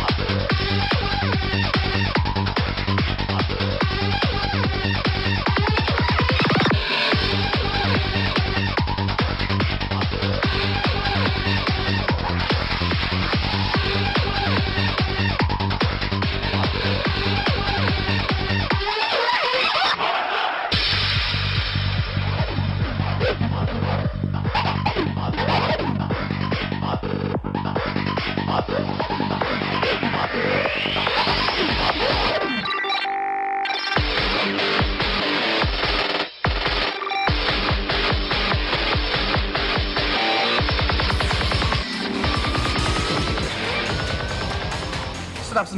Música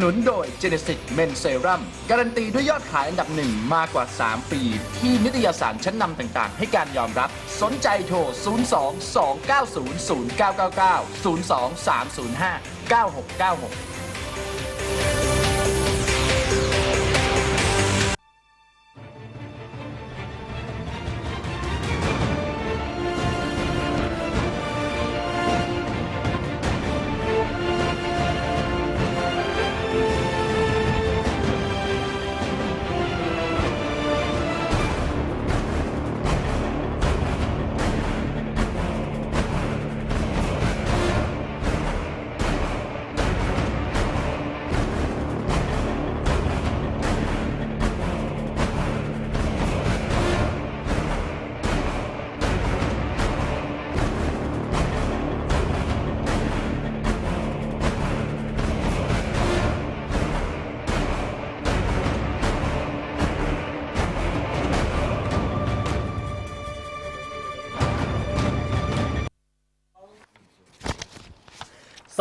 นุนโดย Genesis Men Serum การันตีด้วยยอดขายอันดับหนึ่งมากกว่า 3 ปี ที่นิตยสารชั้นนำต่างๆ ให้การยอมรับ สนใจโทร 02 290 0999 02 305 9696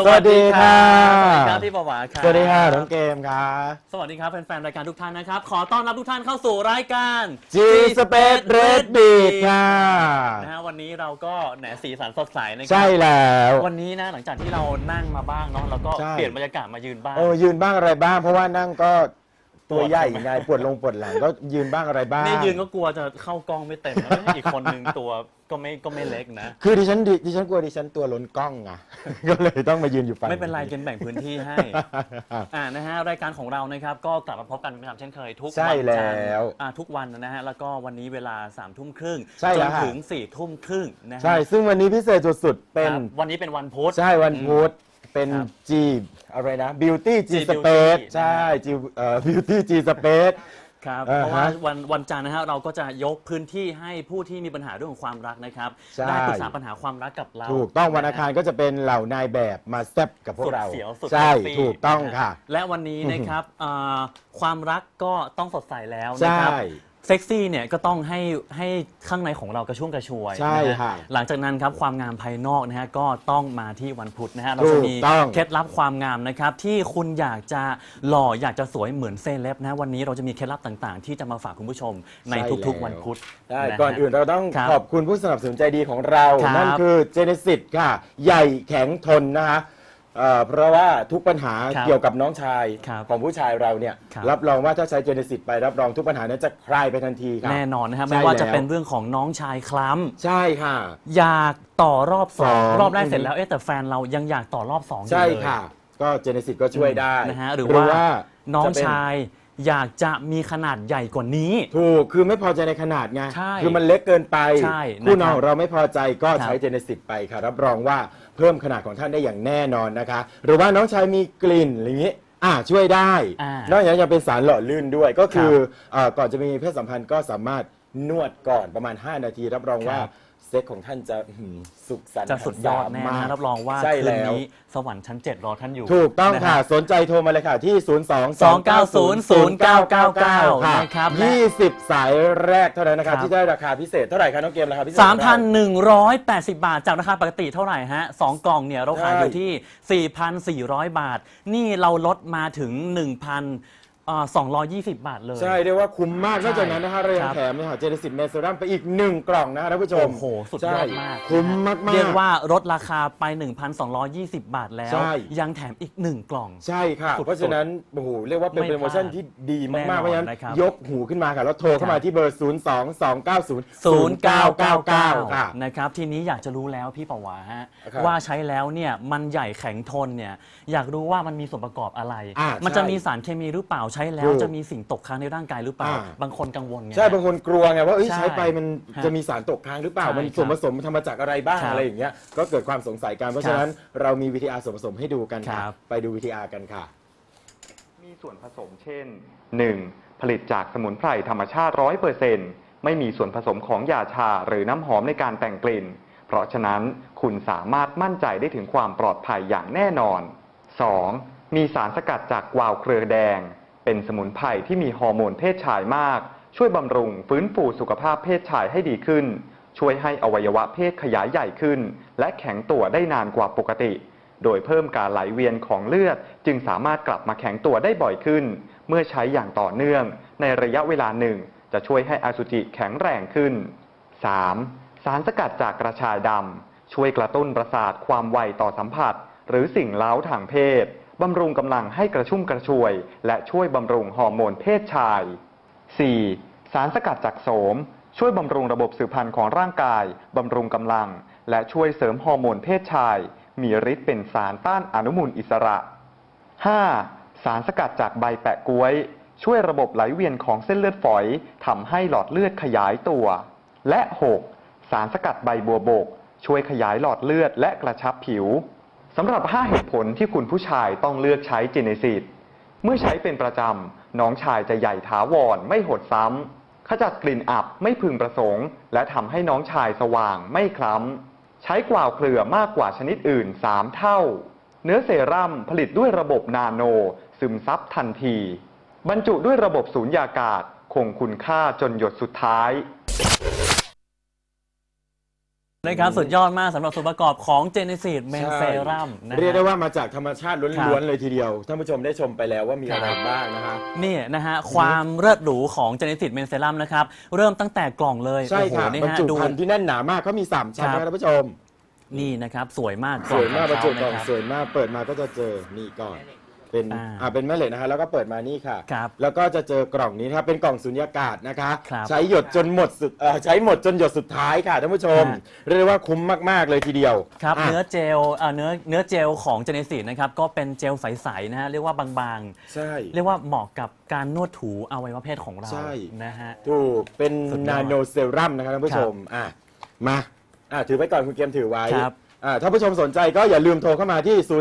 วัสดีค่ะสวัสดีครับพี่ประวัติครับสวัสดีค่ะน้องเกมค่ะสวัสดีครับแฟนๆรายการทุกท่านนะครับ ขอต้อนรับทุกท่านเข้าสู่รายการ G Space Red Beat ค่ะนะฮะวันนี้เราก็แหนสีสันสดใสนะครัใช่แล้ว วันนี้นะหลังจากที่เรานั่งมาบ้างเนาะเราก็ใช่ เปลี่ยนบรรยากาศมายืนบ้าง โอ้ยืนบ้างอะไรบ้าง เพราะว่านั่งก็ตัวปวดใหญ่ทำไมไงปวดลงปวดหลังก็ยืนบ้างอะไรบ้าง นี่ยืนก็กลัวจะเข้ากล้องไม่เต็มนะอีกคนนึงตัว ก็ไม่ก็ไม่เล็กนะ คือดิฉันดิดิฉันกลัวดิฉันตัวล้นกล้องไงก็เลยต้องมายืนอยู่ฝั่งไม่เป็นไรเกณฑ์แบ่งพื้นที่ให้ อ่านะฮะรายการของเรานะครับก็กลับมาพบกันเป็นประจำเช่นเคยทุกใช่วันจันทร์แล้วอ่าทุกวันนะฮะแล้วก็วันนี้เวลา3ามทุ่มครึ่งใช่จแล้นวค่ะถึง4ี่ทุ่มครึ่งนะฮะใช่ ซึ่งวันนี้พิเศษสุดๆ เป็นครับวันนี้เป็นวันพุธ ใช่วันพุธเป็นครับ G อะไรนะ Beauty G G Beauty Space ใช่นะฮะ G เอ่อ Beauty G Space ครับอ่าเพราะว่าฮะวันวันจันทร์นะฮะเราก็จะยกพื้นที่ให้ผู้ที่มีปัญหาเรื่องของความรักนะครับ ใช่ ได้ปรึกษาปัญหาความรักกับเราถูกต้องวันนะฮะอังคารก็จะเป็นเหล่านายแบบมาแซบกับพวสุกดเราเสียวสุดใช่เซ็กซี่ถูกต้องนฮค่ะ และวันนี้นะครับอ่าความรักก็ต้องสดใสแล้วใช่นะครับ เซ็กซี่เนี่ยก็ต้องให้ให้ข้างในของเรากระชุ่มกระชวยใช่นะฮะค่ะหลังจากนั้นครับความงามภายนอกนะฮะก็ต้องมาที่วันพุธนะฮะเราจะมีถูกต้อง เคล็ดลับความงามนะครับที่คุณอยากจะหล่ออยากจะสวยเหมือนเซเลบนะวันนี้เราจะมีเคล็ดลับต่างๆ ที่จะมาฝากคุณผู้ชมในทุกๆ วันพุธใช่ะฮะ ก่อนอื่นเราต้องครับขอบคุณผู้สนับสนุนใจดีของเรา ครับนั่นคือ Genesis ค่ะ ใหญ่แข็งทนนะคะเอ่อเพราะว่าทุกปัญหาครับเกี่ยวกับน้องชายครับของผู้ชายเราเนี่ยครับรับรองว่าถ้าใช้ Genesis ไปรับรองทุกปัญหานั้นจะคลายไปทันทีค่ะแน่นอนนะครับใช่ไม่ว่าจะแล้วเป็นเรื่องของน้องชายคล้ใช่ค่ะำอยากต่อรอบสองสองรอบแรกเสร็จอือฮึแล้วเอ๊ะแต่แฟนเรายังอยากต่อรอบสองอยู่ใช่เลยค่ะ ก็ Genesis ก็ช่วยได้นะฮะหรือว่าน้องจะเป็น ชายอยากจะมีขนาดใหญ่กว่านี้ ถูก คือไม่พอใจในขนาดไง ใช่คือมันเล็กเกินไป ใช่คู่นนะครับอนของเราไม่พอใจก็ครับใช้เจเนซิสไปค่ะ รับรองว่า เพิ่มขนาดของท่านได้อย่างแน่นอนนะคะ หรือว่าน้องชายมีกลิ่นอะไรอย่างนี้อ่าช่วยได้ อ่านอกจากนั้นยังเป็นสารหล่อลื่นด้วยก็คือเอ่อก่อนจะมีเพศสัมพันธ์ก็สามารถนวดก่อนประมาณ 5 นาทีรับรองว่าครับ เซ็กของท่านจะอื้อหือสุขสันต์จะสุดยอดแน่มานะกรับรองว่าใช่คืนแล้ว นี้สวรรค์ชั้น7รอท่านอยู่ถูกต้องนฮค่ะสนใจโทรมาเลยค่ะ ที่ 0 2 290 0999ค่ะนะครับและ 20 สายแรกเท่านั้นนะครัคะบ ที่ได้ราคาพิเศษเท่าไหร่คะน้องเกมราคาพิเศษของเรา3,180 บาท จากราคาปกติเท่าไหร่ฮะสองกล่องเนี่ยเราขายใช่อยู่ที่ 4,400 บาท นี่เราลดมาถึง1,000เอ่า220 บาทเลย ใช่เรียกว่าคุ้มมากใช่นอกจากนั้นนะคะเรายัคงรับ แถมนะคะเจเนซิตเมโซรัมไปอีก1กล่องนะคะท่านผู้ชมโอ้โห สุดยใช่อดมากคุ้มมากๆ เรียกว่าลดราคาไป 1,220 บาทแล้ว ใช่ ยังแถมอีก 1 กล่อง ใช่ค่ะ สุดๆเพราะฉะนั้นโอ้โหเรียกว่าเป็นไม่โปรโมชั่นพลาดที่ดีแน่นอนมากๆเพราะฉะนั้นนะครับยกหูขึ้นมาค่ะแล้วโทรเข้าครัมาบที่เบอร์ 0 2 2 9 0 0999 ค่ะ นะครับทีนี้อยากจะรู้แล้วพี่ปะวาฮะครับว่าใช้แล้วเนี่ยมันใหญ่แข็งทนเนี่ยอยากรู้ว่ามันมีส่วนประกอบอะไร อ่ามันจะใช่มีสารเคมีหรือเปล่าใช้แล้วถูกจะมีสิ่งตกค้างในร่างกายหรือเปล่า อ่า บางคนกังวลไง ใช่บางคนกลัวไงว่าเอ้ยใช่ใช้ไปมันฮะจะมีสารตกค้างหรือเปล่า ใช่มันครับส่วนผสมมันทำมาจากอะไรบ้างครับอะไรอย่างเงี้ยก็เกิดความสงสัยกันเพราะครับฉะนั้นเรามีวิทยาส่วนผสมให้ดูกันคค่ะรับ ไปดูวิทยากันค่ะ มีส่วนผสมเช่น 1. ผลิตจากสมุนไพรธรรมชาติ 100%ไม่มีส่วนผสมของยาชาหรือน้ำหอมในการแต่งกลิ่น เพราะฉะนั้นคุณสามารถมั่นใจได้ถึงความปลอดภัยอย่างแน่นอน 2. มีสารสกัดจากกวาวเครือแดง เป็นสมุนไพรที่มีฮอร์โมนเพศชายมาก ช่วยบำรุงฟื้นฟูสุขภาพเพศชายให้ดีขึ้น ช่วยให้อวัยวะเพศขยายใหญ่ขึ้น และแข็งตัวได้นานกว่าปกติ โดยเพิ่มการไหลเวียนของเลือด จึงสามารถกลับมาแข็งตัวได้บ่อยขึ้น เมื่อใช้อย่างต่อเนื่อง ในระยะเวลาหนึ่ง จะช่วยให้อสุจิแข็งแรงขึ้น 3. สารสกัดจากกระชายดำช่วยกระตุ้นประสาทความไวต่อสัมผัส หรือสิ่งเล้าทางเพศ บำรุงกำลังให้กระชุ่มกระชวย และช่วยบำรุงฮอร์โมนเพศชาย 4. สารสกัดจากโสม ช่วยบำรุงระบบสืบพันธุ์ของร่างกาย บำรุงกำลัง และช่วยเสริมฮอร์โมนเพศชาย มีฤทธิ์เป็นสารต้านอนุมูลอิสระ 5. สารสกัดจากใบแปะก๊วย ช่วยระบบไหลเวียนของเส้นเลือดฝอยทำให้หลอดเลือดขยายตัว และ 6. สารสกัดใบบัวบก ช่วยขยายหลอดเลือดและกระชับผิว สำหรับ 5 เหตุผลที่คุณผู้ชายต้องเลือกใช้เจเนซิสเมื่อใช้เป็นประจำ น้องชายจะใหญ่ถาวรไม่หดซ้ำ ขจัดกลิ่นอับไม่พึงประสงค์ และทำให้น้องชายสว่างไม่คล้ำ ใช้กวาวเครือมากกว่าชนิดอื่น 3 เท่า เนื้อเซรั่มผลิตด้วยระบบนาโน ซึมซับทันที บรรจุด้วยระบบสูญญากาศ คงคุณค่าจนหยดสุดท้าย นะครับสุดยอดมากสำหรับส่วนประกอบของ Genesis Men ใช่ Serum นะฮะเรียกได้ว่ามาจากธรรมชาติครัล้วนบๆเลยทีเดียวท่านผู้ชมได้ชมไปแล้วว่ามีอะไรครับบ้างนะคะนี่นะฮะ ความเลิศหรูของ Genesis Men Serum นะครับ เริ่มตั้งแต่กล่องเลยใช่โอ้โหค่ะนี่บรรฮะจุดู ภัณฑ์ที่แน่นหนามากเขามี 3 ชั้นครับ นะท่านผู้ชม นี่นะครับ สวยมากสวยมากบรรจุกล่องนะครับสวยมากเปิดมาก็จะเจอนี่ก่อน เป็นอ่าอ่าเป็นแม่เหล็กนะคะแล้วก็เปิดมานี่ค่ะ ครับแล้วก็จะเจอกล่องนี้นะครับเป็นกล่องสุญญากาศนะคะ ครับใช้หยดจนหมดสุดเอ่อใช้หมดจนหยดสุดท้ายค่ะท่านผู้ชมฮะเรียกได้ว่าคุ้มมากๆเลยทีเดียวครับอะเนื้อเจลเอ่อเนื้อเนื้อเจลของ Genesis นะครับก็เป็นเจลใสๆนะฮะเรียกว่าบางใช่ ๆ เรียกว่าเหมาะกับการนวดถูอวัยวะเพศของเราใช่ นะฮะ ถูกเป็นสุดยอดนาโนเซรั่มนะครับท่านผู้ชมอะมาอะถือไว้ก่อนคุณเกมถือไว้ ครับ อะถ้าผู้ชมสนใจก็อย่าลืมโทรเข้ามาที่ 0 2 2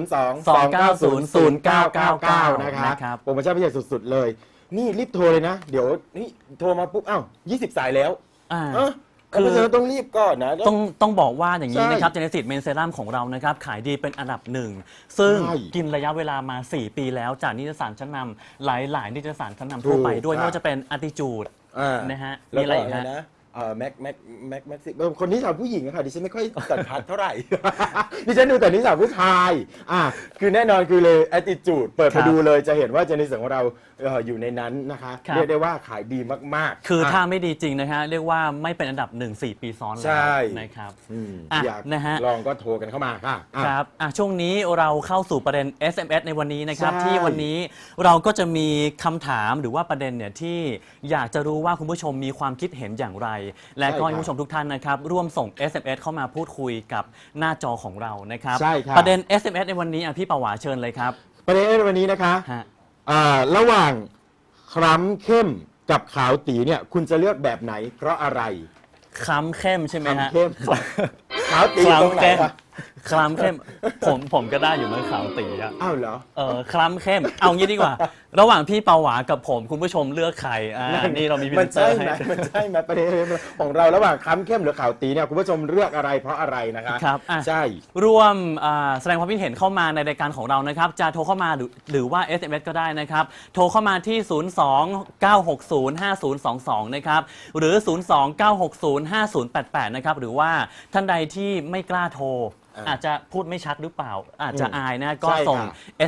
9 0 0 9 9 9 นะคะนะครับโปรโมชั่นพิเศษสุด ๆ เลย นี่รีบโทรเลยนะ เดี๋ยวนี่โทรมาปุ๊บอ้าว20 สายแล้วอ่า เอ้าคือ เพราะฉะนั้นต้องรีบก่อนนะ ต้องต้องบอกว่าอย่างนี้ใช่นะครับ Genesis Men Serum ของเรานะครับขายดีเป็นอันดับหนึ่ง ซึ่งใช่กินระยะเวลามา 4 ปีแล้วจากนิตยสารชั้นนำหลายหลายๆนิตยสารชั้นนำถูทั่วกไปด้วยครับไม่ว่าจะเป็น Attitude อ่านะฮะแล้วมีอะไรก็อีกอะไรฮะ นะ เอ่อแม็กแม็กแม็กแม็กซิคนที่สาวผู้หญิงอะค่ะดิฉันไม่ค่อยสันทัดเท่าไหร่ ดิฉันดูแต่นิสาวผู้ชายอะคือแน่นอนคือเลย attitude เปิดครัมาบดูเลยจะเห็นว่าเจนิสของเราเอ่ออยู่ในนั้นนะคะครับ เรียกได้ว่าขายดีมากๆคือถ้าไม่ดีจริงนะฮะเรียกว่าไม่เป็นอันดับ 1 4 ปีซ้อนแล้ใช่ วนะครับ อืมอะอยากนะฮะ ลองก็โทรกันเข้ามาค่ะอะ ครับอะช่วงนี้เราเข้าสู่ประเด็น SMS ในวันนี้นะครับใช่ที่วันนี้เราก็จะมีคำถามหรือว่าประเด็นเนี่ยที่อยากจะรู้ว่าคุณผู้ชมมีความคิดเห็นอย่างไรและก็ให้คุณผู้ชมทุกท่านนะครับ ร่วมส่ง SMS เข้ามาพูดคุยกับหน้าจอของเรานะครับ ใช่ครับ ประเด็น SMS ในวันนี้อะพี่ประหวาเชิญเลยครับประเด็นในวันนี้นะคะฮะอ่าระหว่างคล้ำเข้มกับขาวตีเนี่ยคุณจะเลือกแบบไหน เพราะอะไรคล้ำเข้มใช่ไหมฮะคล้ำเข้ม ขาวตีตรงไหนเข้มวะคล้ำเข้ม ผมผมก็ได้อยู่เมื่อขาวตีอะ อ้าวเหรอ เออคล้ำเข้ม เอางี้ดีกว่าระหว่างพี่เปาหวากับผมคุณผู้ชมเลือกใครอ่านี่เรามีพิมันเตอใช่ร์ไหมให้มันใช่ไหมประเด็นของเราระหว่างคล้ำเข้มหรือขาวตีเนี่ยคุณผู้ชมเลือกอะไรเพราะอะไรนะคะครับอะ ใช่ ร่วมอ่าแสดงความคิดเห็นเข้ามาในรายการของเรานะครับ จะโทรเข้ามาหรือหรือว่า SMS ก็ได้นะครับ โทรเข้ามาที่ 029605022 นะครับ หรือ 029605088 นะครับ หรือว่าท่านใดที่ไม่กล้าโทรอ่าอาจจะพูดไม่ชัดหรือเปล่า อาจจะอืมอายนะก็ใช่ค่ะส่ง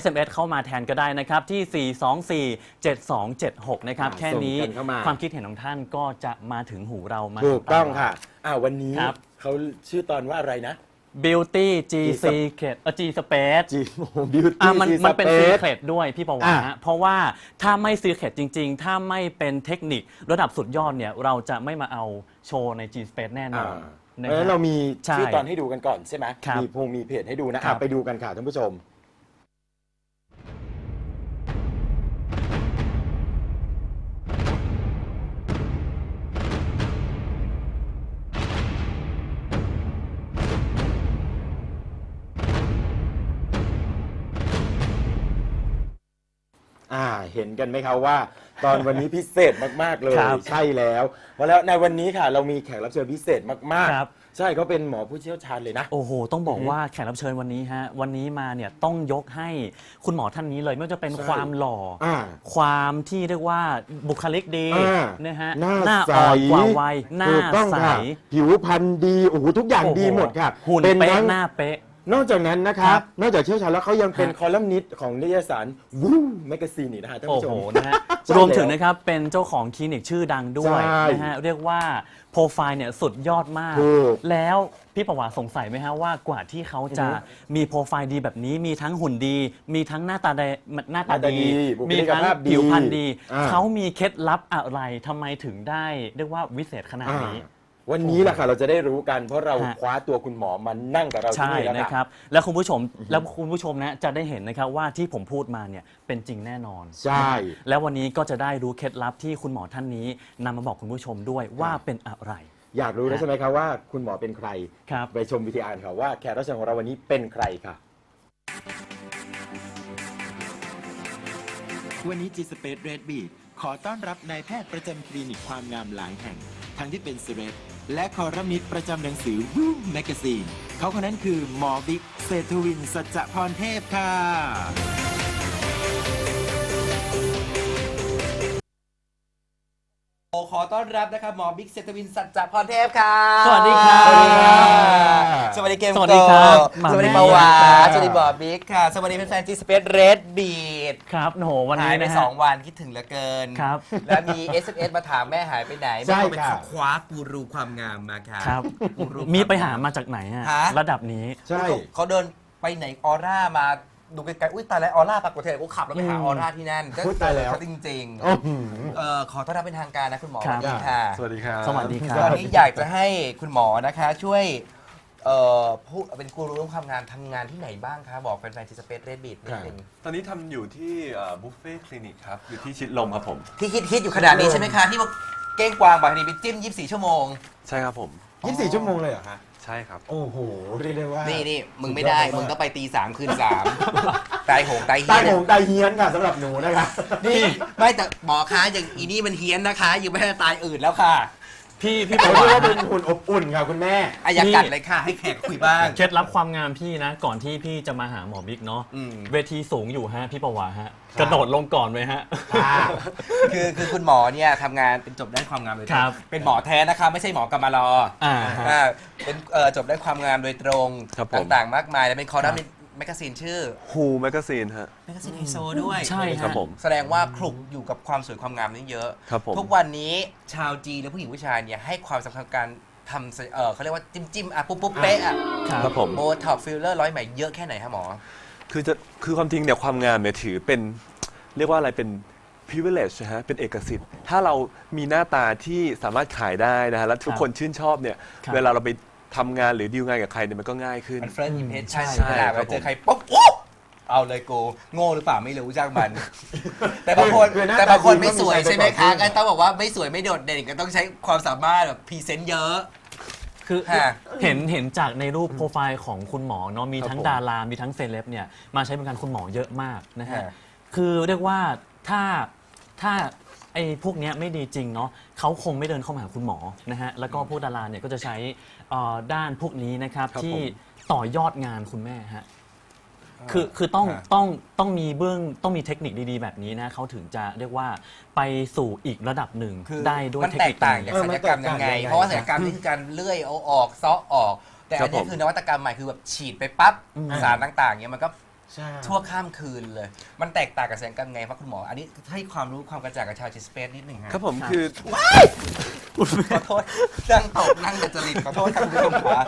SMS เข้ามาแทนก็ได้นะครับ ที่ 4247276 นะครับอ่าแค่นี้ส่งกันเข้ามาความคิดเห็นของท่านก็จะมาถึงหูเรามาถูกต้องถึตาเราค่ะอ่าวันนี้ครับเขาชื่อตอนว่าอะไรนะ Beauty G G Secret เออ G Space จีบิวอะตี้มันจีมันเป็นสซีเปเครตด้วยพี่ประวัติอะฮะเพราะว่าถ้าไม่ซีเครตจริง ๆ ถ้าไม่เป็นเทคนิคระดับสุดยอดเนี่ยเราจะไม่มาเอาโชว์ใน G Space แน่นอน นะเพราะฉะนั้นฮะเรามีใช่ชื่อตอนให้ดูกันก่อนใช่ไหมครับมีพงมีเพจให้ดูนะครัอะบ ไปดูกันค่ะท่านผู้ชม อ่าเห็นกันไหมครับว่า ตอนวันนี้พิเศษมาก ๆ เลยครับใช่แล้วเพราะแล้วในวันนี้ค่ะ เรามีแขกรับเชิญพิเศษมาก ครับ ๆ ใช่เขาเป็นหมอผู้เชี่ยวชาญเลยนะ โอ้โห ต้องบอกอือฮึว่าแขกรับเชิญวันนี้ฮะ วันนี้มาเนี่ยต้องยกให้คุณหมอท่านนี้เลย ไม่ว่าจะเป็นใช่ความหล่อออ่าความที่เรียกว่าบุคลิกดีอ่านะฮะหน้าใสอ่อนกว่าวัยหน้าถูกต้องใสค่ะผิวพรรณดี โอ้โห ทุกอย่างโอ้โดีหมดค่ะหุ่นเป็นเป๊ะทั้งหน้าเป๊ะ นอกจากนั้นนะคครัรับบนอกจากเชี่ยวชาญแล้วเขายังเป็นฮะคอลัมนิสต์ของนิตยสารวูแมกกาซีนนี่นะฮะท่านโอ้ผู้ชโหม นะฮะ ใช่รวมถึงแล้วนะครับเป็นเจ้าของคลินิกชื่อดังด้วยใช่นะฮะเรียกว่าโปรไฟล์เนี่ยสุดยอดมาก ถูกแล้วพี่ประวัติสงสัยไหมฮะว่ากว่าที่เขาจะอือฮึมีโปรไฟล์ดีแบบนี้ มีทั้งหุ่นดี มีทั้งหน้าตาดีหน้าตาหน้าตาดีดี บุคมีลิกทั้งภาพดีผิวพรรณดี อ่า เขามีเคล็ดลับอะไรทำไมถึงได้เรียกว่าวิเศษขนาดอ่านี้ วันนี้แหละค่ะเราจะได้รู้กันเพราะเราฮะ คว้าตัวคุณหมอมานั่งกับเราที่ใช่นี่แล้วนะคค่ะรับ แล้วคุณผู้ชมแล้วคุณผู้ชมนะจะได้เห็นนะครับว่าที่ผมพูดมาเนี่ยเป็นจริงแน่นอน ใช่ แล้ววันนี้ก็จะได้รู้เคล็ดลับที่คุณหมอท่านนี้นำมาบอกคุณผู้ชมด้วยว่าเป็นอะไร อยากรู้แล้วใช่ไหมครับว่าคุณหมอเป็นใคร ครับ ไปชมวิทยาค่ะว่าแขกรับเชิญของเราวันนี้เป็นใครค่ะ วันนี้ G Space Red Beat ขอต้อนรับนายแพทย์ประจำคลินิกความงามหลายแห่ง ทั้งที่เป็นเซเลบ และคอรัมนิสต์ประจำหนังสือวูมแมกซีนเขาคนนั้นคือหมอบิ๊กเศรษฐวินสัจจพรเทพค่ะ ขอต้อนรับนะครับหมอบิ๊กเซตวินสัจจพรเทพค่ะสวัสดีครับสวัสดีเกมสวัสดีครับโกหม่ำสวัสดีแม่ปาวาครับ สวัสดีบอบิ๊กค่ะ สวัสดีแฟนๆจีสเปซเรดบีดครับโอ้โหวันหานี้ยไปนะสฮะองวันคิดถึงเหลือเกิน ครับ แล้วมี SMS มาถามแม่หายไปไหนใช่แม่บอกไปค่ะ คว้ากูรูความงามมาค่ะครับ กูรู มีไปหาควมาจากไหนฮะฮะ ระดับนี้ ใช่ เขาเขาเดินไปไหนออร่ามา ดูไกลๆ อุ้ยตายแล้วออร่าปรากฏเธอกูขับแล้วไปหาออร่าที่นั่นก็อุ๊ยตายแล้วเขาจริงอื้อหือๆเอ่อขอต้อนรับเป็นทางการนะคุณหมอครับ สวัสดีค่ะสวัสดีครับ สวัสดีครัวับนนี้อยากจะให้คุณหมอนะคะช่วยเอ่อพูดเป็นกูรูเรื่องความงานทำงานที่ไหนบ้างคะ บอกแฟนๆทีสเปซเรดบิดนิดนึงตอนนี้ทำอยู่ที่บุฟเฟ่คลินิกครับ อยู่ที่ชิดลมครับผม ที่คิดคิดอยู่ขนาดนี้ใช่ไหมคะ ที่ว่าเก้งกวางบอกให้ไปจิ้ม 24 ชั่วโมง ใช่ครับผม 24 ชั่วโมงเลยเหรอคะ ใช่ครับ โอ้โหเรียกได้ว่านี่นี่นี่มึงไม่ได้ มึงต้องไปตีสามคืนสามตายโหงตายเฮีตายยโหงตายเฮี้ยนค่ะสำหรับหนูนะคะนี่ไม่แต่หมอคะอย่างอีนี่มันเฮี้ยนนะคะยังไม่ได้ตายอื่นแล้วค่ะ พี่พี่ปเขาระเรียกวัว่าติเป็นหุ่นอบอุ่นค่ะคุณแม่อะอยากกัดเลยค่ะ ให้แขกคุยบ้าง เคล็ดลับความงามพี่นะ ก่อนที่พี่จะมาหาหมอบิ๊กเนาะอืม เวทีสูงอยู่ฮะพี่ประวัติฮะ กระโดดลงก่อนเลยฮะ คือคือคุณหมอเนี่ยทำงานเป็นจบด้านความงามโดยตรครังบ เป็นหมอแท้นะคะ ไม่ใช่หมอกรรมลออ่าฮะ อ่าเป็นเอ่อจบด้านความงามโดยตรงครับผม ต่างๆ มากมาย แล้วเป็นคอลัมน์ แมกกาซีนชื่อ ฮูแมกกาซีนฮะ แมกกาซีนไฮโซด้วยใช่ครับฮะผมแสดงว่าคลุกอยู่กับความสวยความงามนี่เยอะ ครับผม ทุกวันนี้ชาวจีนและผู้หญิงผู้ชายเนี่ยให้ความสำคัญกับการทำเอ่อเขาเรียกว่าจิ้มจิ้มๆอะปุ๊บปุ๊บเป๊ะอะครับผม โบท็อกฟิลเลอร์ร้อยใหม่เยอะแค่ไหนคะหมอ คือจะคือความจริงเนี่ยความงามเนี่ยถือเป็นเรียกว่าอะไรเป็น privilege นะฮะเป็นเอกสิทธิ์ ถ้าเรามีหน้าตาที่สามารถขายได้นะฮะแล้วทุกคนชื่นชอบเนี่ยครับ เวลาเราไป ทำงานหรือดีลงานกับใครเนี่ยมันก็ง่ายขึ้น มันเฟิร์สอิมเพรสชั่นใช่เวลาครัเราบเจอผมใครปุ๊บโอ้เอาเลยกูโง่หรือเปล่าไม่รู้จ้างมัน แต่บางคนคือหน้าตาแต่บางคนดีไม่สวยก็มีใช่ไหมใจไปก่คะอนก็ต้องบอกว่าไม่สวยไม่โดดเด่นก็ต้องใช้ความสามารถแบบพรีเซนต์เยอะ คือค่ะเห็นเห็นจากในรูปโปรไฟล์ของคุณหมอเนาะมีทั้งครับผม ดารา มีทั้งเซเลบเนี่ยมาใช้บริการคุณหมอเยอะมากนะฮะค่ะคือเรียกว่าถ้าถ้าไอ้พวกเนี้ยไม่ดีจริงเนาะ เขาคงไม่เดินเข้ามาหาคุณหมอนะฮะแล้วก็พวกดาราเนี่ยก็จะใช้เอ่อด้านพวกนี้นะครับครับที่ผม ต่อยอดงานคุณแม่ฮะคือคือต้องฮะ ต้องต้องมีเบื้องต้องมีเทคนิคดีๆ แบบนี้นะเขาถึงจะเรียกว่าไปสู่อีกระดับหนึ่งคือได้ด้วยมันเทคแตนิกคต่างนี้จากเออศัลมันยกรรมยังไงแตกต่างยังไง เพราะว่าศัลยกรรมนี่คือการเลื่อยเอาออกเซาะออก แต่แต่ครัอับนนี้ผม คือนวัตกรรมใหม่คือแบบฉีดไปปั๊บสารต่างๆเนี่ยมันก็ ใช่ ทั่วข้ามคืนเลย มันแตกต่างกับแสงกรรมไงครับคุณหมอ อันนี้ให้ความรู้ความกระจ่างกับชาวจิสเปซนิดหนึ่งฮะครับผมคือ ขอโทษนั่งตกนั่งเดจริตขอโทษครับคุณผู้ชมขา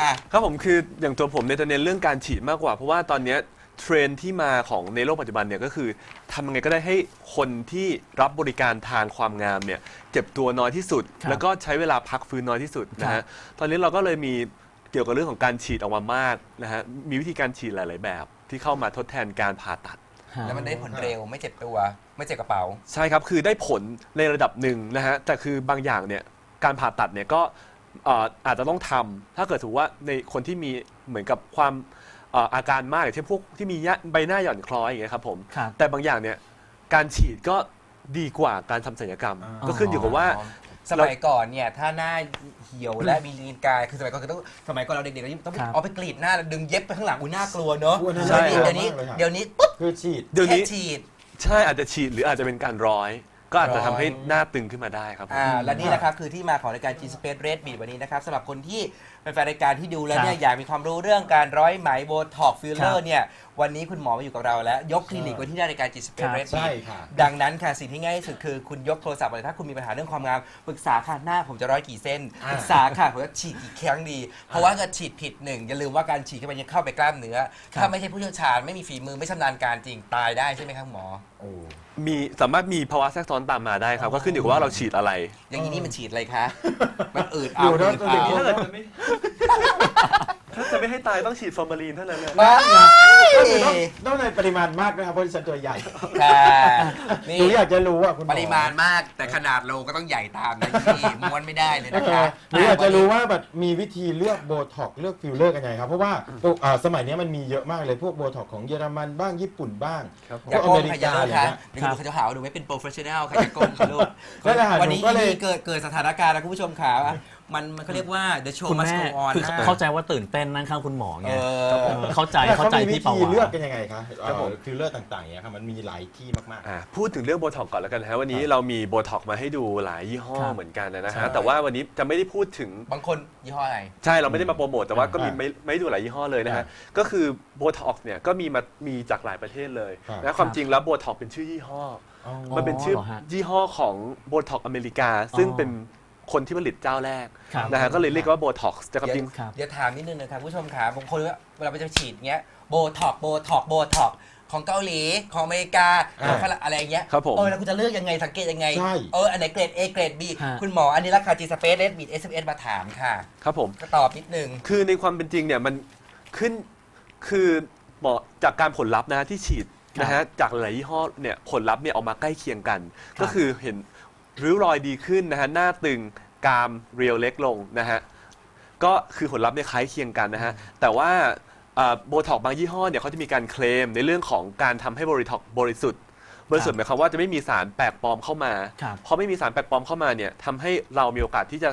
อะ ครับผมคืออย่างตัวผมเนี่ยจะเน้นเรื่องการฉีดมากกว่า เพราะว่าตอนเนี้ยเทรนด์ที่มาของในโลกปัจจุบันเนี่ยก็คือทำยังไงก็ได้ให้คนที่รับบริการทางความงามเนี่ยเจ็บตัวน้อยที่สุด ครับแล้วก็ใช้เวลาพักฟื้นน้อยที่สุดนะครัฮะบ ตอนนี้เราก็เลยมีเกี่ยวกับเรื่องของการฉีดออกมามากนะฮะมีวิธีการฉีดหลาย ๆ แบบ ที่เข้ามาทดแทนการผ่าตัด แล้วมันได้ผลเร็วไม่เจ็บตัว ไม่เจ็บกระเป๋า ใช่ครับ คือได้ผลในระดับหนึ่งนะฮะ แต่คือบางอย่างเนี่ย การผ่าตัดเนี่ยก็เอ่ออาจจะต้องทำ ถ้าเกิดถือว่าในคนที่มีเหมือนกับความเอ่ออาการมากอย่างเช่นพวกที่มียะใบหน้าหย่อนคล้อยอย่างเงี้ยครับผม ครับแต่บางอย่างเนี่ย การฉีดก็ดีกว่าการทำศัลยกรรมอ่าก็ขึ้นอยู่กับว่า สมัยก่อนเนี่ยถ้าหน้าเหี่ยวและมีลีนกายคือสมัยก่อนคือต้องสมัยก่อนเราเด็กๆเราต้องครับเอาไปกรีดหน้าแล้วดึงเย็บไปข้างหลังอุ้ยน่ากลัวเนอะอุ้ยน่าใช่เดี๋ยวนี้กลัวมากเลยครับเดี๋ยวนี้ปุ๊บคือฉีด เดี๋ยวนี้แค่ฉีด ใช่อาจจะฉีดหรืออาจจะเป็นการร้อย ก็อาจจะทำให้หน้าตึงขึ้นมาได้ครับผม อ่าและนี่แหละครับคือที่มาของรายการ G Space Red Beat วันนี้นะครับสำหรับคนที่เป็นแฟนรายการที่ดูแล้วเนี่ยครับอยากมีความรู้เรื่องการร้อยไหมโบท็อกฟิลเลอครัร์บเนี่ยวันนี้คุณหมอมาอยู่กับเราแล้ว ยกคลินิกไว้ที่หน้ารายการ G ครั Space บ Red ใช่ Beat ค่ะดังนั้นค่ะสิ่งที่ง่ายที่สุดคือคุณยกโทรศัพท์มาเลยถ้าคุณมีปัญหาเรื่องความงามปรึกษาค่ะหน้าผมจะร้อยกี่เส้นอ่าปรึกษาค่ะผมจะฉีดกี่ครั้งดี เพราะว่าถ้าฉีดผิดหนึ่งอย่าลืมว่าการฉีดเข้าไปยังเข้าไปกล้ามเนื้อ ถ้าไม่ใช่ผู้เชี่ยวชาญไม่มีฝีมือไม่ชำนาญการจริงตายได้ใช่ไหมครับหมอโอ้มีสามารถมีภาวะแทรกซ้อนตามมาได้ครับก็ขึ้นอยู่กับว่าเราฉีดอะไร อย่างนี้นี่มันฉีดอะไรคะมันอืดเดี๋เอายวนะอืดเอาเดี๋ยวนะจะไม่ ถ้าจะไม่ให้ตายต้องฉีดฟอร์มาลีนเท่านั้นนะมาก็คือต้องต้องในปริมาณมากนะครับเพราะดิฉันตัวใหญ่ค่ะหนี่นูอยากจะรู้อะคุณหมปอริมาณมากแต่ขนาดโลก็ต้องใหญ่ตามนะพี่ม้วนไม่ได้เลยนะนะคะหนูอยากจะรู้ว่าแบบมีวิธีเลือกโบท็อกเลือกฟิลเลอร์กันยังไงครับเพราะว่าตัวอ่าสมัยนี้มันมีเยอะมากเลยพวกโบท็อกของเยอรมันบ้างญี่ปุ่นบ้างครับผมอย่าพวโกกองเมริค่ะอย่ากาโกอะไรงค่ะเงี้ยเดี๋ยวคุณเขาจะหาว่าดูไม่เป็นโปรเฟชชั่นแนลค่ะอย่าโกงค่ะลูกนั่นแหละค่ะวันนี้หนูก็เลยเกิดเกิดสถานการณ์แล้วคุณผู้ชมขา มันมันเขาเรียกว่า the show คุณ must แม่ go on คือนะเข้าใจว่าตื่นเต้นนั่งข้างคุณหมอไงเออเออเข้าใจแล้วเข้าใจมีวิที่ปะธีวะเลือกกันยังไงคะครับผมฟิลเลอร์ต่างๆเนี่ยครับมันมีหลายที่มาก อ่าพูดถึงเรื่องโบท็อกก่อนแล้วกันนะฮะวันนี้เรามีโบท็อกมาให้ดูหลายยี่ห้อครับเหมือนกันนะใช่ฮะแต่ว่าวันนี้จะไม่ได้พูดถึง บางคนยี่ห้ออะไร ใช่ เราไม่ได้มาโปรโมทแต่ว่าก็มีอ่าไม่ไม่ได้ดูหลายยี่ห้อเลยนะอ่าฮะ ก็คือโบท็อกเนี่ยก็มีมามีจากหลายประเทศเลยครับ นะความจริงแล้วโบท็อกเป็นชื่อยี่ห้อ ๆอ๋อ มันเป็นชื่อเหรอฮะยี่ห้อของโบท็อกอเมริกา ซึ่งอ๋อเป็น คนที่ผลิตเจ้าแรกครับ นะฮะก็เลยเรียกว่าโบท็อกแต่ความจริง ครับ เดี๋ยวถามนิดนึงนะครับผู้ชมขาบางคนว่าเวลาไปจะฉีดเงี้ยโบท็อกโบท็อกโบท็อกของเกาหลีของอเมริกาของฝรั่งอะไรเงี้ยครับผม เออแล้วคุณจะเลือกยังไงสังเกตยังไงใช่ เอออันไหนเกรด A เกรด B ฮะ คุณหมออันนี้ราคา G Space Red Beat SMS มาถามค่ะ ครับผม ก็ตอบนิดนึง คือในความเป็นจริงเนี่ยมันขึ้นคือบอกจากการผลลัพธ์นะที่ฉีดนะฮะจากหลายยี่ห้อเนี่ยผลลัพธ์เนี่ยออกมาใกล้เคียงกัน ก็คือเห็น ริ้วรอยดีขึ้นนะฮะหน้าตึงกรามเรียวเล็กลงนะฮะก็คือผลลัพธ์เนี่ยคล้ายเคียงกันนะฮะแต่ว่าโบท็อกบางยี่ห้อเนี่ยเขาจะมีการเคลมในเรื่องของการทำให้บริท็อกบริสุทธิ์บริสุทธิ์หมายความว่าจะไม่มีสารแปลกปลอมเข้ามาครับพอไม่มีสารแปลกปลอมเข้ามาเนี่ยทำให้เรามีโอกาสที่จะ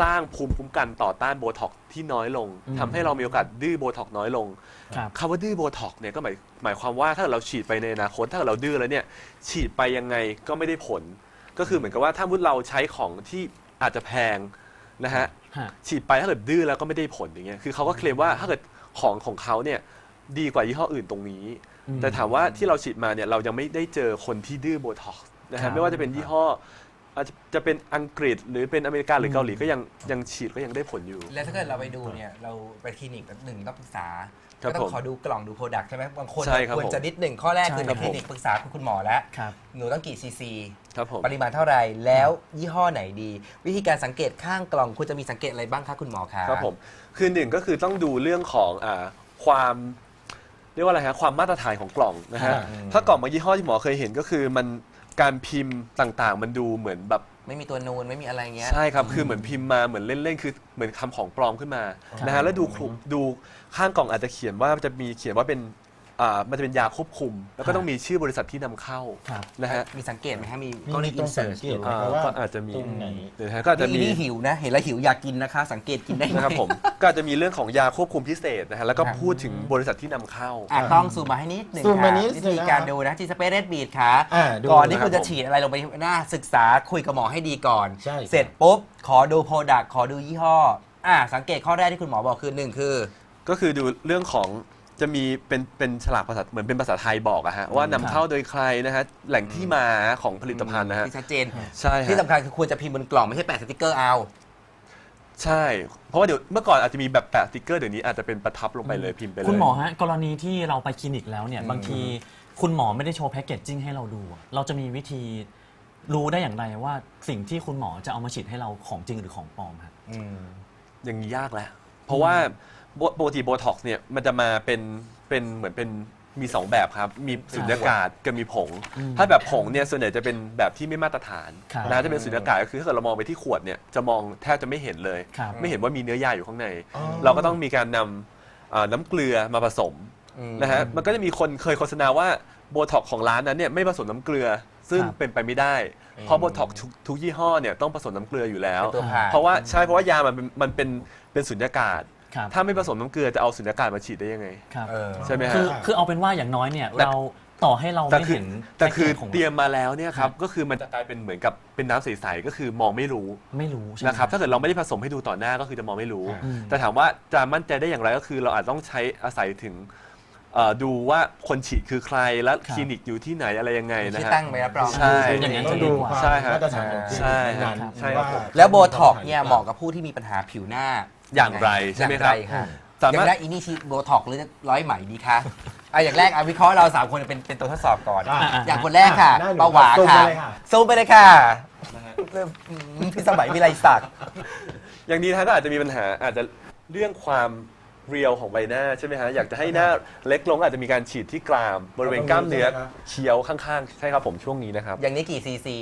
สร้างภูมิคุ้มกันต่อต้านโบท็อกซ์ที่น้อยลงอืมทำให้เรามีโอกาสดื้อโบท็อกซ์น้อยลงครับคำว่าดื้อโบท็อกซ์เนี่ยก็หมายหมายความว่าถ้าเราฉีดไปในอนาคตถ้าเราดื้อแล้วเนี่ยฉีดไปยังไงก็ไม่ได้ผล ก็คือเหมือนกับว่าถ้ามุดเราใช้ของที่อาจจะแพงนะฮะฮะ ฉีดไปถ้าเกิดดื้อแล้วก็ไม่ได้ผลอย่างเงี้ยคือเขาก็เคลมว่าถ้าเกิดของของเขาเนี่ยดีกว่ายี่ห้ออื่นตรงนี้อืมแต่ถามว่าที่เราฉีดมาเนี่ยเรายังไม่ได้เจอคนที่ดื้อโบท็อกซ์นะครัฮะบ ไม่ว่าจะเป็นยี่ห้อ อาจจะจะเป็นอังกฤษหรือเป็นอเมริกาหรือมเกาหลีก็ยังยังฉีดก็ยังได้ผลอยู่ แล้วถ้าเกิดเราไปดูเนี่ยเราไปคลินิกหนึ่งต้องปรึกษาครับก็ต้อผงมขอดูกล่องดูโปรดักต์ใช่ไหมบางคนใช่ครับควรผมจะนิดหนึ่งข้อแรกคือใช่ในคลินิกปรึกษาคุณคุณหมอแล้ว ครับ หนูต้องกี่ซีซี ครับผม ปริมาณเท่าไหร่แล้วยี่ห้อไหนดี วิธีการสังเกตข้างกล่องคุณจะมีสังเกตอะไรบ้างคะคุณหมอคะ ครับผมคือหนึ่งก็คือต้องดูเรื่องของอ่าความเรียกว่าอะไรฮะความมาตรฐานของกล่องนะฮะอ่า ถ้ากล่องบางยี่ห้อที่หมอเคยเห็นก็คือมัน การพิมพ์ต่างๆ มันดูเหมือนแบบไม่มีตัวนูนไม่มีอะไรเงี้ย ใช่ครับ คือเหมือนพิมพ์มาเหมือนเล่นๆ คือเหมือนคำของปลอมขึ้นมานะฮะแล้วดูคลุมดูข้างกล่องอาจจะเขียนว่าจะมีเขียนว่าเป็น อ่ามันจะเป็นยาควบคุม แล้วก็ต้องมีชื่อบริษัทที่นำเข้าครับ นะฮะมีสังเกตไหมฮะมีมีก็เลยตรงสังเกตอินไหมอ่าครับว่าก็อาจจะมีตรงไหนเดี๋ยวนะฮะก็อาจจะมี นี่หิวนะ เห็นแล้วหิวอยากกินนะคะ สังเกตกินได้ไหม นะครับผม ก็อาจจะมีเรื่องของยาควบคุมพิเศษนะฮะแล้วก็ครับ พูดถึงบริษัทที่นำเข้า อะต้องซูมมาให้นิดหนึ่งซูมมาค่ะนิดวิหนึ่ธีงการนะครับดูนะจีสเปรดบีดค่ะ อ่าดูก่อนที่นะครับคุณจะผมฉีดอะไรลงไปหน้าศึกษาคุยกับหมอให้ดีก่อน ใช่เสร็จปุ๊บ ขอดูโปรดักขอดูยี่ห้อ อ่าสังเกตข้อแรกที่คุณหมอบอกคือหนึ่งคือ ก็คือดูเรื่องของ จะมีเป็นเป็นฉลากภาษาเหมือนเป็นภาษาไทยบอกอะฮะว่านำเข้าโดยใครนะฮะแหล่งที่มาของผลิตภัณฑ์นะฮะ ที่ชัดเจน ใช่ฮะ ที่สำคัญคือควรจะพิมพ์บนกล่องไม่ใช่แปะสติกเกอร์เอา ใช่ เพราะว่าเดี๋ยวเมื่อก่อนอาจจะมีแบบแปะสติ๊กเกอร์เดี๋ยวนี้อาจจะเป็นประทับลงไปเลยพิมพ์ไปเลย คุณหมอฮะกรณีที่เราไปคลินิกแล้วเนี่ยบางทีคุณหมอไม่ได้โชว์แพ็กเกจจิ้งให้เราดูอะเราจะมีวิธีรู้ได้อย่างไรว่าสิ่งที่คุณหมอจะเอามาฉีดให้เราของจริงหรือของปลอมครับอย่างนี้ยากแล้ว เพราะว่า โบปกติโบท็อกซ์เนี่ยมันจะมาเป็นเป็นเหมือนเป็นมี2แบบครับ มีสุญญากาศกับมีผงอืมถ้าแบบผงเนี่ยส่วนใหญ่จะเป็นแบบที่ไม่มาตรฐานครับนะจะเป็นสุญญากาศก็คือถ้าเกิดเรามองไปที่ขวดเนี่ยจะมองแทบจะไม่เห็นเลย ครับไม่เห็นว่ามีเนื้อยาอยู่ข้างในอ๋อเราก็ต้องมีการนำเอ่อน้ำเกลือมาผสมอืมนะฮะมันก็จะมีคนเคยโฆษณาว่าโบท็อกของร้านนั้นเนี่ยไม่ผสมน้ำเกลือ ซึ่งครับ เป็นไปไม่ได้ เพราะโบท็อกทุกทุกยี่ห้อเนี่ยต้องผสมน้ำเกลืออยู่แล้ว เป็นตัวผ่าน เพราะว่าใช่เพราะว่ายามันเป็นมันเป็นเป็นสุญญากาศ ครับ ถ้าไม่ผสมน้ำเกลือจะเอาสุญญากาศมาฉีดได้ยังไง ครับเออ ใช่ไหมคืฮะ อคือเอาเป็นว่าอย่างน้อยเนี่ยแต่ เราต่อให้เราแต่ไม่คือเห็นแต่คือแพ็กกจของเตรียมมาแล้วเนี่ยครับก็คือมันจะกลายเป็นเหมือนกับเป็นน้ำใสๆก็คือมองไม่รู้ไม่รู้ใช่ไหม นะครับถ้าเกิดเราไม่ได้ผสมให้ดูต่อหน้าก็คือจะมองไม่รู้ อืม แต่ถามว่าจะมั่นใจได้อย่างไรก็คือเราอาจต้องใช้อาศัยถึง เอ่อดูว่าคนฉีดคือใครและคลินิกอยู่ที่ไหนอะไรยังไงนะที่ฮะ ตั้งใบรับรอง ใช่ อย่างนั้นต้อจะงดีดูกว่าความใช่ฮะมาตรฐานของใช่นั้นใช่ครับผมแล้วโบท็อกเนี่ยเหมาะกับผู้ที่มีปัญหาผิวหน้าอย่างไรใช่ไหมครับ อย่างค่ะสาอย่ามารถงแรกอินิชิโบท็อกหรือร้อยไหมดีคะอะอย่างแรกอะวิเคราะห์เราสามคนเป็นเป็นตัวทดสอบก่อน อะอย่างคนแรกค่ะหน้าหนูเบาหวานซูมค่ะไปเลยค่ะ ซูมไปเลยค่ะเริ่มอืมพี่สมัยวิไลศักดิ์ อย่างนี้นะฮะก็อาจจะมีปัญหาอาจจะเรื่องความ เรียวของใบหน้าใช่ไหมฮะอยากจะให้หน้าเล็กลงอาจจะมีการฉีดที่กราม บริเวณกล้ามเนื้อเคี้ยวข้างๆ ใช่ครับผมช่วงนี้นะครับอย่างนี้กี่ซีซี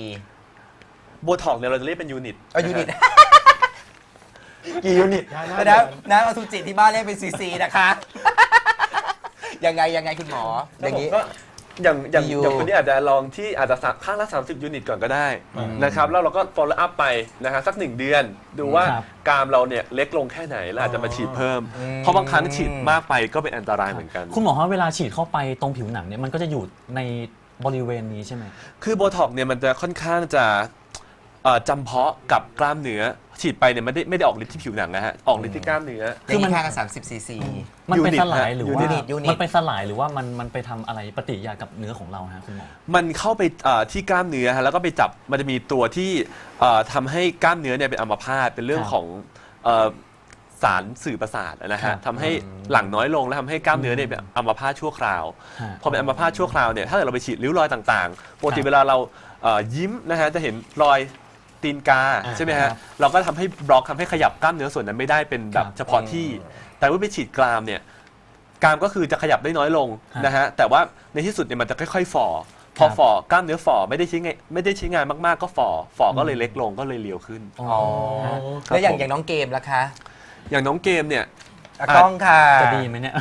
โบท็อกเนี่ยเราจะเรียกเป็นยูนิตเอายูนิตะฮะกี่ยูนิตแต่นะน้ำอสุจิที่บ้านเรียกเป็นซีซีนะคะ ยังไงยังไงคุณหมออย่างนี้ก็ อย่างอย่างมีอยู่ อย่างคนนี้อาจจะลองที่อาจจะสามข้างละ 30 ยูนิตก่อนก็ได้นะครับแล้วเราก็ follow up ไปนะฮะสักหนึ่งเดือน ดูว่าครับกรามเราเนี่ยเล็กลงแค่ไหนแล้วอาจจะมาฉีดเพิ่มเพราะบางครั้งฉีดมากไปก็เป็นอันตรายเหมือนกัน คุณหมอครับเวลาฉีดเข้าไปตรงผิวหนังเนี่ยมันก็จะอยู่ในบริเวณนี้ใช่ไหม คือโบท็อกเนี่ยมันจะค่อนข้างจะเอ่อจำเพาะกับกล้ามเนื้อ ฉีดไปเนี่ยไม่ได้ไม่ได้ออกฤทธิ์ที่ผิวหนังนะฮะออกฤทธิ์ที่กล้ามเนื้อ คือมันค่ากันสามสิบซีซี มันไปยูนิตสลายฮะหรือยูว่านิตยูนิตมันไปสลายหรือว่ามันมันไปทำอะไรปฏิกิริยากับเนื้อของเราฮะคุณหมอ มันเข้าไปเอ่อที่กล้ามเนื้อฮะแล้วก็ไปจับมันจะมีตัวที่เอ่อทำให้กล้ามเนื้อเนี่ยเป็นอัมพาตเป็นเรื่องครับของเอ่อสารสื่อประสาทนะครัฮะบทำให้หลั่งน้อยลงและทำให้กล้ามเนื้อเนี่ยเป็นอัมพาตชั่วคราวฮะพอเป็นอัมพาตชั่วคราวเนี่ยถ้าเกิดเราไปฉีดริ้วรอยต่างๆปกติเวลาเราเอ่อยิ้มนะฮะจะเห็นรอย ตีนกาอ่าใช่ไหมครัฮะบเราก็ทำให้บล็อกทำให้ขยับกล้ามเนื้อส่วนนั้นไม่ได้เป็นแบบครับเฉพาะที่ แต่ว่าไปฉีดกรามเนี่ยกรามก็คือจะขยับได้น้อยลงฮะนะฮะแต่ว่าในที่สุดเนี่ยมันจะค่อยๆฝ่อพอครับ ฝ่อกล้ามเนื้อฝ่อไม่ได้ใช้งานไม่ได้ใช้งานมากๆก็ฝ่อฝ่อก็เลยเล็กลงก็เลยเรียวขึ้น อ๋ออ๋อฮะแล้วอย่างผม อย่างน้องเกมล่ะคะอย่างน้องเกมเนี่ยอะ กล้องค่ะ จะดีไหมเนี่ย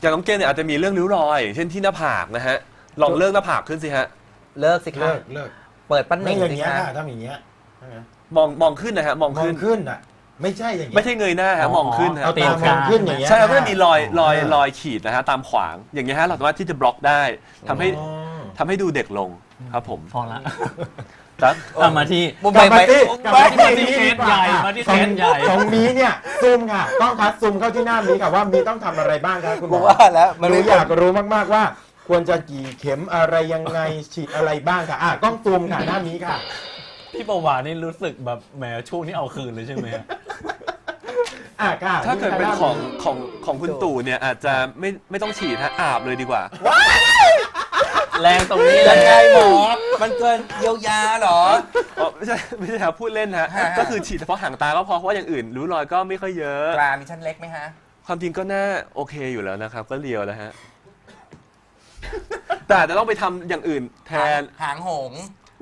อย่างน้องเกมเนี่ยอาจจะมีเรื่องริ้วรอยอย่างเช่นที่หน้าผากนะฮะลองเลิกหน้าผากขึ้นสิฮะ เลิกสิคะ เลิกเลิก เปิดปั้นหไม่นึ่งอย่างสิเงี้ยคะค่ะถ้าอย่างเงี้ยใช่ไหมมองมองขึ้นนะฮะมองมองขึ้น ขึ้นอะ ไม่ใช่อย่างเงี้ยไม่ใช่เงยหน้าฮะอ๋อมองขึ้นฮะเอาตีตานมกาองขึ้นอย่างเงี้ย ใช่ครับก็จะมีรอยรอยเรอยขีดนะฮะตามขวางอย่างเงี้ยฮะเราสามารถที่จะบล็อกได้ทำให้อ๋อ ทำให้ดูเด็กลงครับผมพอละครับเอามาที่ มุมกลับไปมาไปที่กลับมาที่มาที่เคสใหญ่มาที่เคสใหญ่ ของมีเนี่ยซูมค่ะ ต้องคัดซูมเข้าที่หน้ามีค่ะว่ามีต้องทำอะไรบ้างครับคุณหมกูอว่าแล้วมันหนูไม่อยากรู้มากๆว่า ควรจะกี่เข็มอะไรยังไงฉีดอะไรบ้างค่ะอะกล้องซูมค่ะหน้ามีค่ะ พี่ประวานี่รู้สึกแบบแหมช่วงนี้เอาคืนเลยใช่ไหมฮะ อะค่ะถ้าเกิดเป็นของของของคุณตู่เนี่ยอาจจะไม่ไม่ต้องฉีดฮะอาบเลยดีกว่า แรงตรงนี้เลยังยไงหมอ มันเกินเยียวยาเหรอ อ๋อไม่ใช่ไม่ใช่ครับพูดเล่นฮะฮะ ก็คือฉีดเฉพาะหางตาก็พอเพราะว่าอย่างอื่นริ้วรอยก็ไม่ค่อยเยอะ ปลามีชั้นเล็กไหมฮะ ความจริงก็น่าโอเคอยู่แล้วนะครับ ก็เรียวแล้วฮะ แต่อาจจะต้องไปทำอย่างอื่นแทนหางหง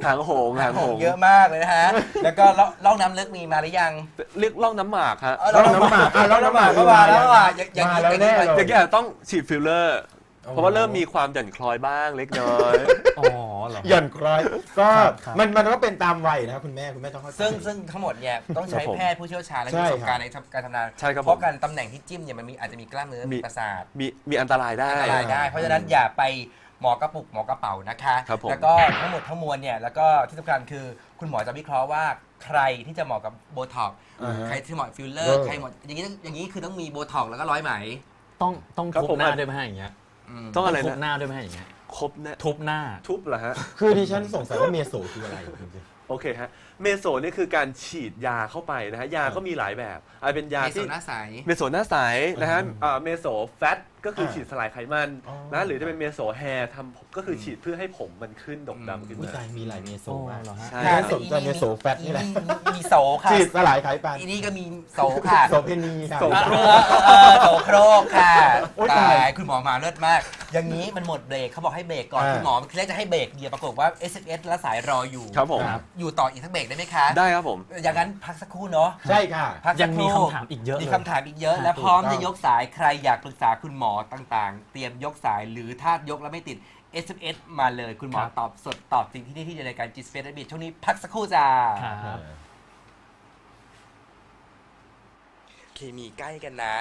หางโหงหางโหงเยอะมากเลยนะฮะ แล้วก็ล่องล่องน้ำลึกมีมาหรือยังเรียกล่องน้ำหมากฮะเออล่องน้ำหมากอะล่องน้ำหมากก็มาแล้วอะอย่างอย่างมานี้แล้วอย่างแน่นี้เลยอย่างเงี้ยต้องฉีดฟิลเลอร์ เพราะว่าเริ่มมีความหย่อนคล้อยบ้างเล็กน้อย อ๋อเหรอ หย่อนคล้อย ก็ครับครับ มันมันก็เป็นตามวัยนะครับคุณแม่คุณแม่ต้องเข้าใจ ซึ่งซึ่งทั้งหมดเนี่ยต้องใช้ครับผมแพทย์ผู้เชี่ยวชาญและใช่มีประสบการณ์คในรับการทำงานใช่ครับผมเพราะการตำแหน่งที่จิ้มเนี่ยมันมีอาจจะมีกล้ามเนื้อมี มีประสาทมีมีอันตรายได้อันตรายได้ เพราะฉะนั้นอย่าไปหมอกระปุกหมอกระเป๋านะคะ ครับผม แล้วก็ทั้งหมดทั้งมวลเนี่ยแล้วก็ที่สำคัญคือคุณหมอจะวิเคราะห์ว่าใครที่จะเหมาะกับโบท็อกซ์อ่าฮะใครที่เหมาะกับฟิลเลอเอร์อ ใครเหมาะอย่างนี้อย่างนี้คือต้องมีโบท็อกซ์แล้วก็ร้อยไหม ต้องต้องครับทุบผม หน้าอะด้วยไหมฮะอย่างเงี้ยอืม ต้องอะไรทุบนะหน้าด้วยไหมฮะอย่างเงี้ยครบนะทุบหน้า ทุบเหรอฮะ คือดิฉันสงสัยว่าเมโซคืออะไรจริงโอเคฮะ เมโซนี่คือการฉีดยาเข้าไปนะฮะยาก็มีหลายแบบอาจจะเป็นยาเมโซที่ หน้าใส เมโซหน้าใสนะฮะอืมอ่าเมโซแฟตก็คืออาฉีดสลายไขมันอ๋อ นะหรือจะเป็นเมโซแฮร์ทำผมก็คือฉีดเพื่อให้ผมมันขึ้นดกดำขึ้นๆอุ้ยมา ตายมีหลายเมโซมากโอ้เหรอฮะใช่ดิฉันสนใจเมโซแฟตนี่แหละมีโสค่ะฉีดสลายไขมันอีนี่ก็มีโสค่ะโซเพนีค่ะ โสเออเออโสโครกค่ะโอ๊ยตาตาย ยคุณหมอมาเลิศมาก อย่างนี้มันหมดเบรกเขาบอกให้เบรกก่อนอ่า คุณหมอทีแรกจะให้เบรกเดียวปรากฏว่า S S และสายรออยู่ ครับผมครับอยู่ต่ออีกสักเบรกได้ไหมคะได้ครับผม อย่างนั้นพักสักครู่เนาะใช่ค่ะ พักสัยักงคมีรู่คำถามอีกเยอะมีเลยคำถามอีกเยอะครับและพร้อมถูกต้จะอง ยกสายใครอยากปรึกษาคุณหมอต่างๆ เตรียมยกสายหรือถ้ายกแล้วไม่ติด S S มาเลยคุณหมอครับ ตอบสดตอบจริงที่นี่ที่รายการจิสเฟสบิทช่วงนี้พักสักครู่จ้า ครับ เคมีใกล้กันนะ